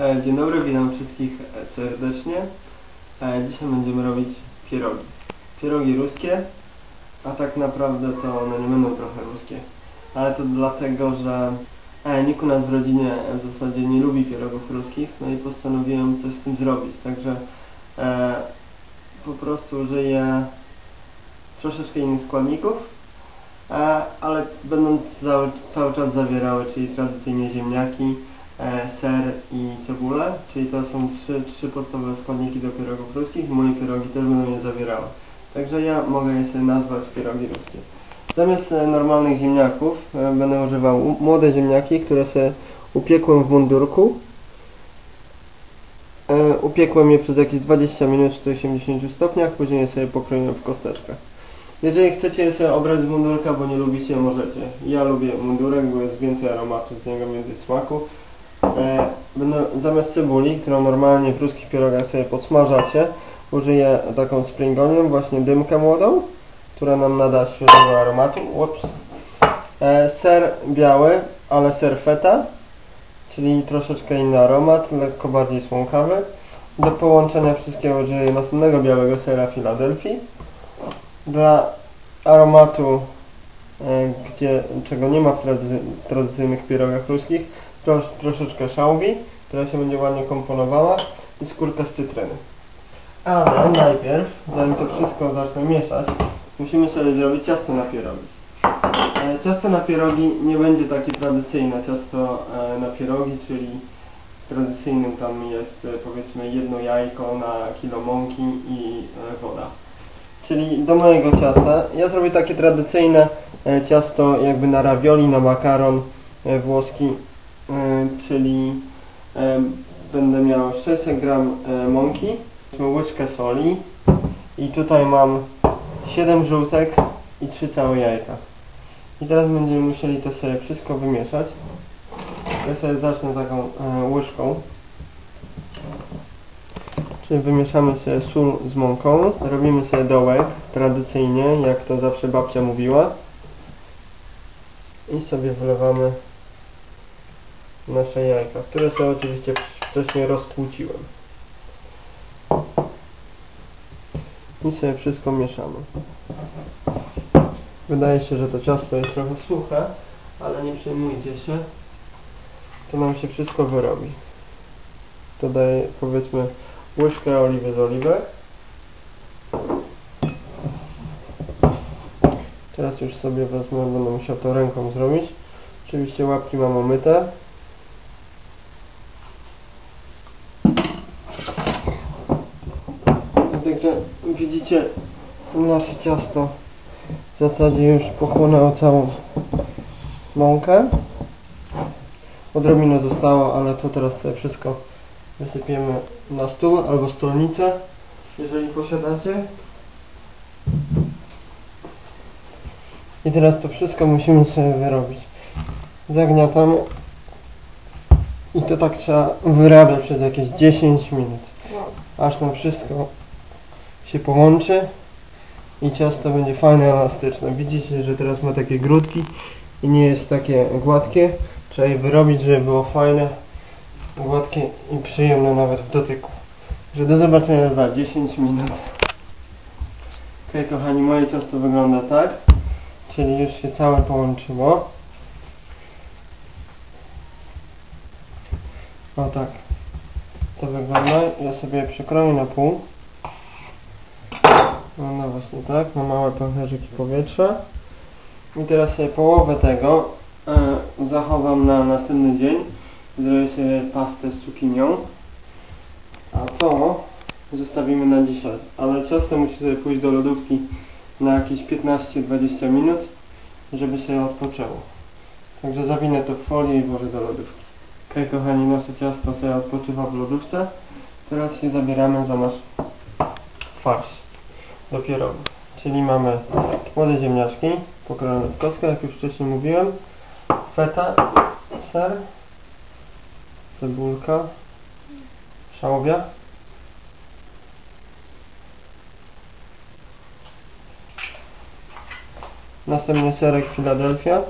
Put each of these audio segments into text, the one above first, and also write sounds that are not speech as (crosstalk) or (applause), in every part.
E, Dzień dobry, witam wszystkich e, serdecznie. E, Dzisiaj będziemy robić pierogi. Pierogi ruskie, a tak naprawdę to one nie będą trochę ruskie. Ale to dlatego, że nikt u nas w rodzinie w zasadzie nie lubi pierogów ruskich, no i postanowiłem coś z tym zrobić. Także po prostu użyję troszeczkę innych składników, ale będą cały, cały czas zawierały, czyli tradycyjnie ziemniaki, ser i cebulę, czyli to są trzy, trzy podstawowe składniki do pierogów ruskich. Moje pierogi też będą je zawierały. Także ja mogę je sobie nazwać pierogi ruskie. Zamiast e, normalnych ziemniaków e, będę używał młode ziemniaki, które sobie upiekłem w mundurku. E, upiekłem je przez jakieś 20 minut w 180 stopniach, później je sobie pokroiłem w kosteczkach. Jeżeli chcecie je sobie obrać z mundurka, bo nie lubicie, możecie. Ja lubię mundurek, bo jest więcej aromatu z niego, więcej smaku. E, będę, zamiast cebuli, którą normalnie w ruskich pierogach sobie podsmażacie, użyję taką springonią, właśnie dymkę młodą, która nam nada świeżego aromatu. Ups. E, ser biały, ale ser feta, czyli troszeczkę inny aromat, lekko bardziej słonkawy. Do połączenia wszystkiego użyję następnego białego sera Filadelfii. Dla aromatu, e, gdzie, czego nie ma w, w tradycyjnych pierogach ruskich, trosz, troszeczkę szałwi, która się będzie ładnie komponowała i skórka z cytryny. Ale najpierw, zanim to wszystko zacznę mieszać, musimy sobie zrobić ciasto na pierogi. E, Ciasto na pierogi nie będzie takie tradycyjne ciasto e, na pierogi, czyli tradycyjnym tam jest e, powiedzmy jedno jajko na kilo mąki i woda. Czyli do mojego ciasta ja zrobię takie tradycyjne ciasto jakby na ravioli, na makaron włoski, czyli e, będę miał 600 gram e, mąki, łyżkę soli i tutaj mam 7 żółtek i 3 całe jajka. I teraz będziemy musieli to sobie wszystko wymieszać. Ja sobie zacznę taką e, łyżką. Czyli wymieszamy sobie sól z mąką. Robimy sobie dołek, tradycyjnie, jak to zawsze babcia mówiła. I sobie wlewamy nasze jajka, które sobie oczywiście wcześniej roztłuciłem. I sobie wszystko mieszamy. Wydaje się, że to ciasto jest trochę suche, ale nie przejmujcie się. To nam się wszystko wyrobi. Dodaję powiedzmy łyżkę oliwy z oliwek. Teraz już sobie wezmę, będę musiał to ręką zrobić. Oczywiście łapki mam omyte. Także widzicie nasze ciasto w zasadzie już pochłonęło całą mąkę. Odrobinę zostało, ale to teraz sobie wszystko wysypiemy na stół albo stolnicę, jeżeli posiadacie. I teraz to wszystko musimy sobie wyrobić. Zagniatamy i to tak trzeba wyrabiać przez jakieś 10 minut, aż tam wszystko się połączy i ciasto będzie fajne, elastyczne. Widzicie, że teraz ma takie grudki i nie jest takie gładkie. Trzeba je wyrobić, żeby było fajne, gładkie i przyjemne nawet w dotyku. Że do zobaczenia za 10 minut. Ok, kochani, moje ciasto wygląda tak. Czyli już się całe połączyło. O tak. To wygląda. Ja sobie przykroję na pół. Właśnie tak, na małe pęcherzyki powietrza. I teraz sobie połowę tego e, zachowam na następny dzień. Zrobię sobie pastę z cukinią. A to zostawimy na dzisiaj. Ale ciasto musi sobie pójść do lodówki na jakieś 15-20 minut, żeby się odpoczęło. Także zawinę to w folię i włożę do lodówki. Ok, kochani, nasze ciasto sobie odpoczywa w lodówce. Teraz się zabieramy za nasz farsz do pierogów. Czyli mamy młode ziemniaczki pokrojone w kostkę, jak już wcześniej mówiłem, feta, ser, cebulka, szałwia, następnie serek Philadelphia,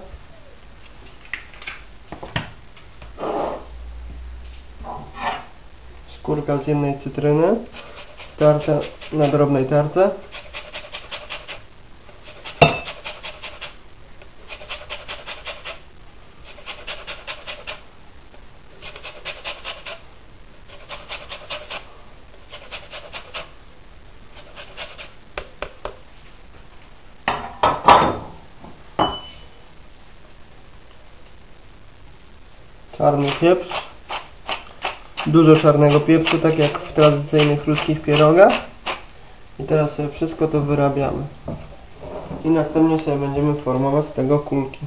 skórka z jednej cytryny, tarta na drobnej tarce. Czarny pieprz. Dużo czarnego pieprzu, tak jak w tradycyjnych ruskich pierogach. I teraz sobie wszystko to wyrabiamy. I następnie sobie będziemy formować z tego kulki.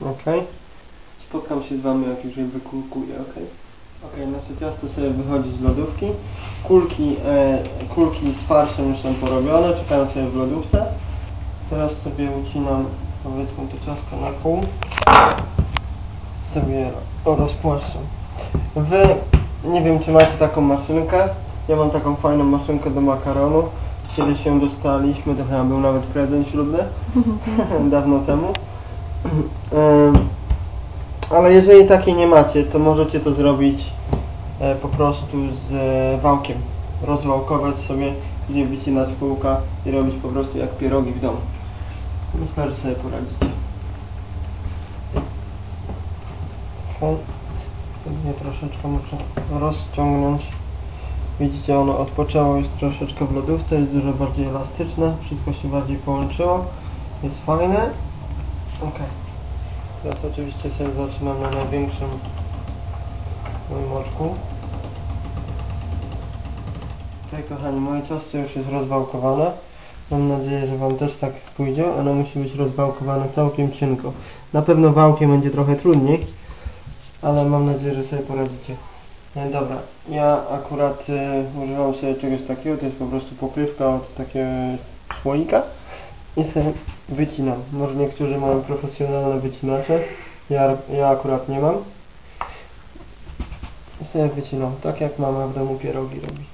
Ok. Spotkam się z Wami, jak już je wykulkuję, ok? Ok, nasze ciasto sobie wychodzi z lodówki. Kulki, e, kulki z farszem już są porobione, czekają sobie w lodówce. Teraz sobie ucinam, powiedzmy, to ciasto na pół. Sobie rozpłaszczam. Wy, nie wiem czy macie taką maszynkę. Ja mam taką fajną maszynkę do makaronu. Kiedyś ją dostaliśmy, to chyba był nawet prezent ślubny. (laughs) Dawno temu. Em, ale jeżeli takiej nie macie, to możecie to zrobić e, po prostu z e, wałkiem. Rozwałkować sobie, gdzie wycinać kółka i robić po prostu jak pierogi w domu. Myślę, że sobie poradzicie. Okay. Sobie troszeczkę muszę rozciągnąć. Widzicie, ono odpoczęło już troszeczkę w lodówce, jest dużo bardziej elastyczne, wszystko się bardziej połączyło, jest fajne. Ok. Teraz oczywiście sobie zaczynam na największym moim oczku. Ok, kochani, moje ciasto już jest rozwałkowane. Mam nadzieję, że Wam też tak pójdzie. Ono musi być rozwałkowane całkiem cienko. Na pewno wałkiem będzie trochę trudniej, ale mam nadzieję, że sobie poradzicie. No dobra, ja akurat y, używam sobie czegoś takiego, to jest po prostu pokrywka od takiego słoika i sobie wycinam. Może niektórzy mają profesjonalne wycinacze, ja, ja akurat nie mam. I sobie wycinam, tak jak mama w domu pierogi robi.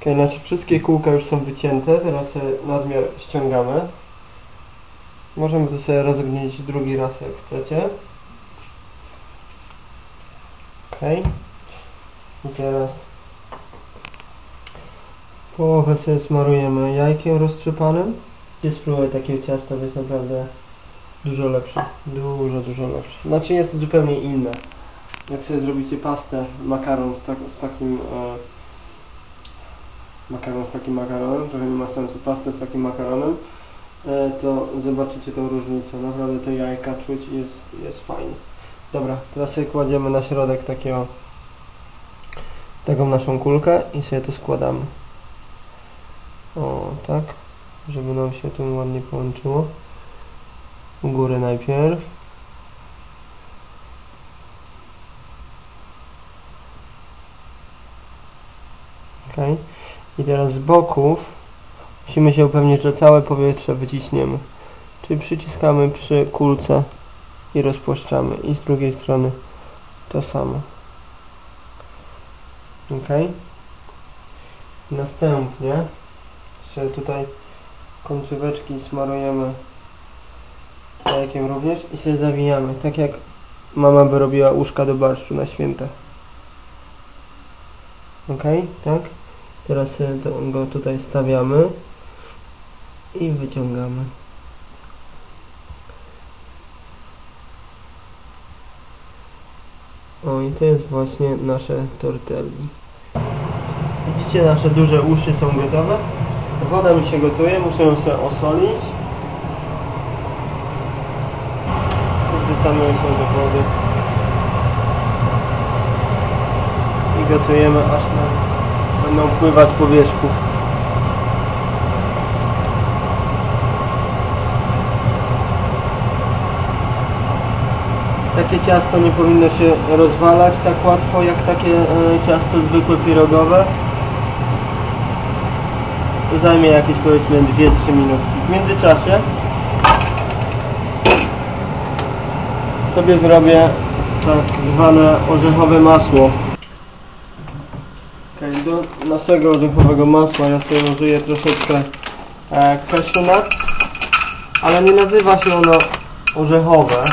Ok, nasze wszystkie kółka już są wycięte, teraz nadmiar ściągamy. Możemy to sobie rozgnieć drugi raz jak chcecie. Ok. I teraz połowę sobie smarujemy jajkiem roztrzepanym. Jest spróbuję takiego ciasta, jest naprawdę dużo lepsze. Dużo, dużo lepsze. Znaczy jest zupełnie inne. Jak sobie zrobicie pastę, makaron z, tak, z takim e, makaron z takim makaronem, trochę nie ma sensu, pastę z takim makaronem, e, to zobaczycie tą różnicę. Naprawdę te jajka czuć jest, jest fajnie. Dobra, teraz sobie kładziemy na środek takiego taką naszą kulkę i sobie to składamy. O, tak, żeby nam się tu ładnie połączyło. U góry najpierw. Ok. I teraz z boków musimy się upewnić, że całe powietrze wyciśniemy. Czyli przyciskamy przy kulce i rozpłaszczamy. I z drugiej strony to samo. Ok. Następnie sobie tutaj końcóweczki smarujemy jajkiem również i sobie zawijamy, tak jak mama by robiła uszka do barszczu na święta. Ok, tak? Teraz go tutaj stawiamy i wyciągamy. O i to jest właśnie nasze tortelli. Widzicie, nasze duże uszy są gotowe. Woda mi się gotuje, muszę ją sobie osolić. Wrzucamy ją sobie do wody. I gotujemy aż na będą pływać po wierzchu. Takie ciasto nie powinno się rozwalać tak łatwo jak takie e, ciasto zwykłe pierogowe. To zajmie jakieś powiedzmy 2-3 minutki. W międzyczasie sobie zrobię tak zwane orzechowe masło. Ok, E, Do naszego orzechowego masła ja sobie użyję troszeczkę e, cashew nuts, ale nie nazywa się ono orzechowe,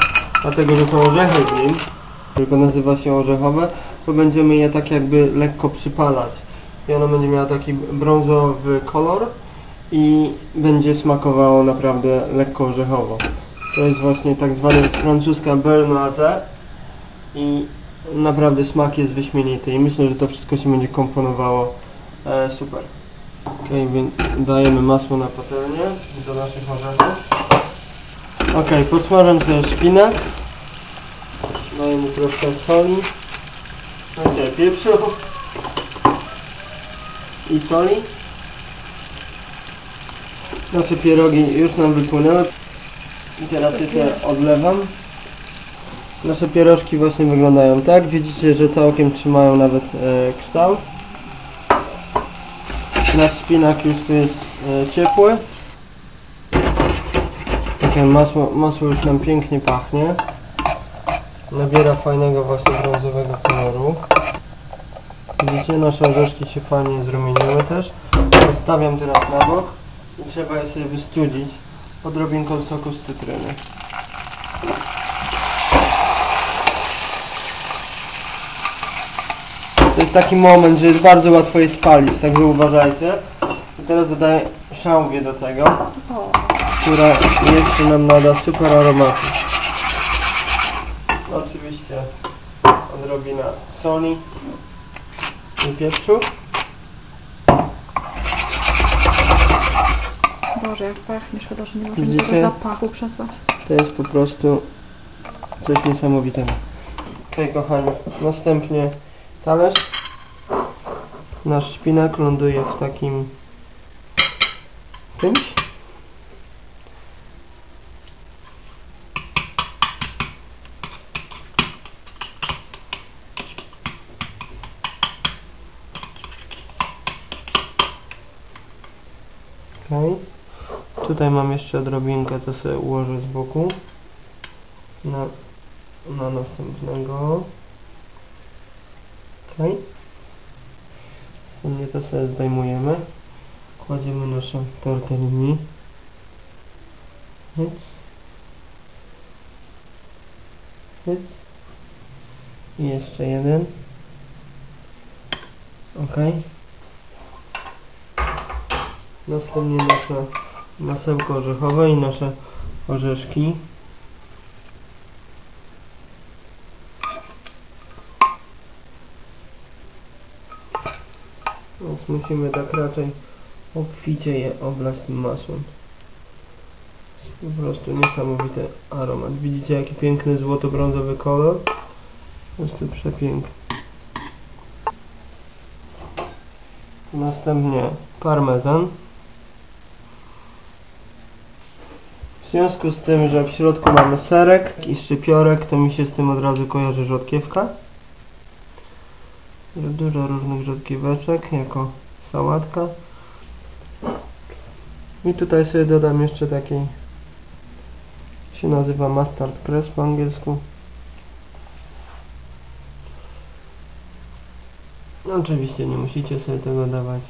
dlatego że są orzechy w nim, tylko nazywa się orzechowe, bo będziemy je tak jakby lekko przypalać i ono będzie miało taki brązowy kolor i będzie smakowało naprawdę lekko orzechowo. To jest właśnie tak zwane z francuska bernoise i naprawdę smak jest wyśmienity i myślę, że to wszystko się będzie komponowało e, super. Ok, więc dajemy masło na patelnię do naszych orzechów. Ok, podsmażam sobie szpinak. Dajemy troszkę soli. Znaczy pieprzu i soli. Nasze pierogi już nam wypłynęły. I teraz je sobie odlewam. Nasze pierożki właśnie wyglądają tak. Widzicie, że całkiem trzymają nawet e, kształt. Nasz szpinak już tu jest e, ciepły. Takie masło, masło już nam pięknie pachnie. Nabiera fajnego właśnie brązowego koloru. Widzicie, nasze orzeszki się fajnie zrumieniły też. Zostawiam teraz na bok i trzeba je sobie wystudzić odrobinką soku z cytryny. To jest taki moment, że jest bardzo łatwo je spalić, także uważajcie. I teraz dodaję szałwię do tego, która jeszcze nam nada super aromatu. Oczywiście odrobina soli pieprzu. Boże, jak pachnie. Szkoda, że nie możemy Widzicie? tego zapachu przesłać. To jest po prostu coś niesamowitego. Ok, kochani, następnie talerz. Nasz szpinak ląduje w takim czymś. Okay. Tutaj mam jeszcze odrobinkę, co sobie ułożę z boku na, na następnego. Ok. Następnie to sobie zdejmujemy. Kładziemy naszą tortellini. Hyc. Hyc. I jeszcze jeden. Ok. Następnie nasze masełko orzechowe i nasze orzeszki. Więc musimy tak raczej obficie je oblać tym masłem. Jest po prostu niesamowity aromat. Widzicie jaki piękny złoto-brązowy kolor? Po prostu przepiękny. Następnie parmezan. W związku z tym, że w środku mamy serek i szczypiorek, to mi się z tym od razu kojarzy rzodkiewka. Dużo różnych rzodkieweczek jako sałatka. I tutaj sobie dodam jeszcze takiej się nazywa mustard cress po angielsku. No, oczywiście nie musicie sobie tego dawać.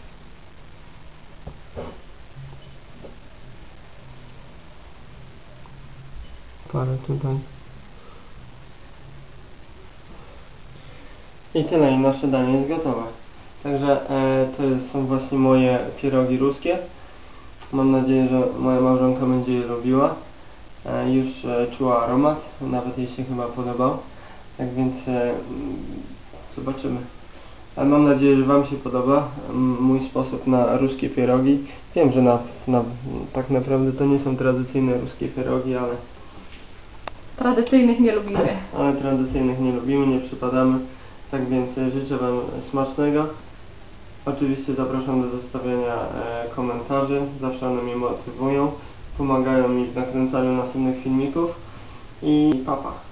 Parę tutaj. I tyle, i nasze danie jest gotowe. Także e, to są właśnie moje pierogi ruskie. Mam nadzieję, że moja małżonka będzie je lubiła. E, już e, czuła aromat, nawet jej się chyba podobał. Tak więc e, zobaczymy. Ale mam nadzieję, że Wam się podoba mój sposób na ruskie pierogi. Wiem, że na, na, tak naprawdę to nie są tradycyjne ruskie pierogi, ale, Tradycyjnych nie lubimy. ale tradycyjnych nie lubimy, nie przypadamy. Tak więc e, życzę Wam smacznego. Oczywiście zapraszam do zostawiania e, komentarzy, zawsze one mnie motywują, pomagają mi w nakręcaniu następnych filmików i papa.